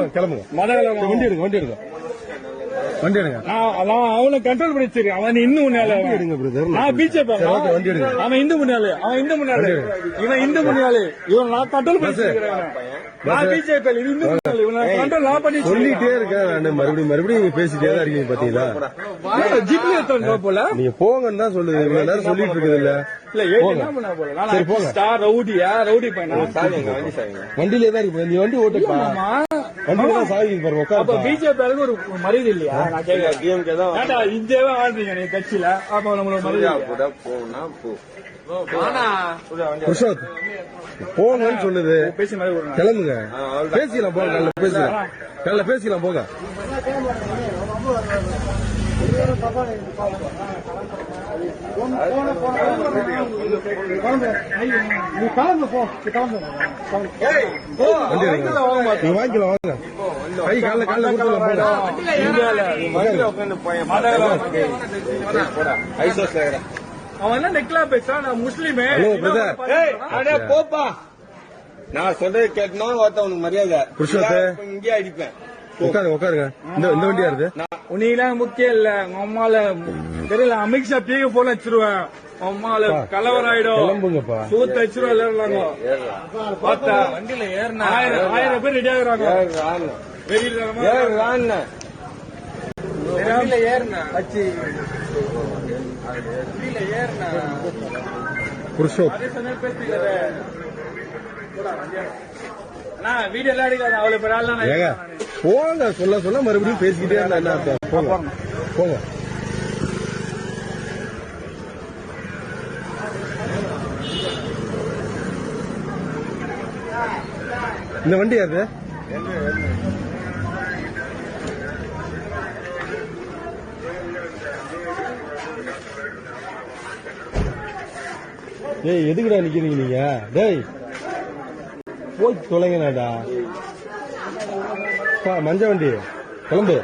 கிளம்புங்க கிளம்புங்க. மதகலம் வண்டி எடுங்க வண்டி எடுங்க. வண்டி எடுங்க. நான் நான் அவனை கண்ட்ரோல் பண்ணி அவன் இன்னும் முன்னால. வண்டி எடுங்க பிரதர் நான் பிஜேபி சரி, okay, வண்டி எடுங்க. அவன் இந்து முன்னாலே. அவன் இந்து முன்னாலே. இவன் இந்து முன்னாலே. இவன் நான் கண்ட்ரோல் பண்ணி வச்சிருக்கேன் நான் பிஜேபி இது இந்து முன்னாலே. இவன் கண்ட்ரோல் நான் பண்ணி சொல்லிட்டே இருக்கேன் நான் மறுபடியும் மறுபடியும் நீங்க பேசிட்டே தான் இருக்கீங்க பாத்தீங்களா ஜிப்ல எடுத்து போல. நீங்க போங்கன்னு தான் சொல்லுது. இவ்வளவு நேரம் சொல்லிட்டு இருக்குது இல்ல இல்ல ஏன் என்ன பண்ண போல நான் சரி, போங்க. ஸ்டார் ரவுடியா? ரவுடி பையனா? வண்டியிலே தான் இருக்கு நீ வண்டி ஓட்டுப்பா. அப்ப பிஜேபி ஒரு மரியாதை இல்லையா? நான் கேட்கிறேன் இந்தியாவே ஆடுறீங்க நீ கட்சியில? அப்ப நம்மளோட மரியாதை குஷோத் போங்கன்னு சொல்லுது. பேசி மாதிரி ஒரு கிளம்புங்க. பேசிக்கலாம் போங்க பேசிக்கலாம். காலைல பேசிக்கலாம் போங்க. வாங்க கை அவன் என்ன நெக்லா பேசுறான் நான் முஸ்லீமே அடே போப்பா நான் சொல்றது கேட்கணும் ஒருத்த உனக்கு மரியாதை இங்கே அடிப்பேன் உட்காருங்க. உட்காருங்க இந்த இந்த வண்டியா இருக்கு உனக்கெல்லாம் முக்கியம் இல்ல. உங்க அம்மால தெரியல அமித்ஷா பீக போல வச்சிருவேன் அம்மால கிளம்புங்கப்பா. சூத்து வச்சிருவா எல்லாரும் பார்த்தா வண்டியில ஏறினா? ஆயிரம் ஆயிரம் பேர் ரெடி ஆகுறாங்க. வெளியில ஏறு ரான்னு. புருஷோத். வீடியோ எல்லாம் அடிக்காது அவ்வளவு பேர் ஏங்க. போங்க சொல்ல சொல்ல மறுபடியும் பேசிக்கிட்டே இருந்தா என்ன அர்த்தம்? போங்க. போங்க. இந்த வண்டி யாரு? ஏய் எதுக்குடா நிக்கிறீங்க நீங்க? டேய். போய் தொலைங்கடா మంచి వണ്ടി కొలంబే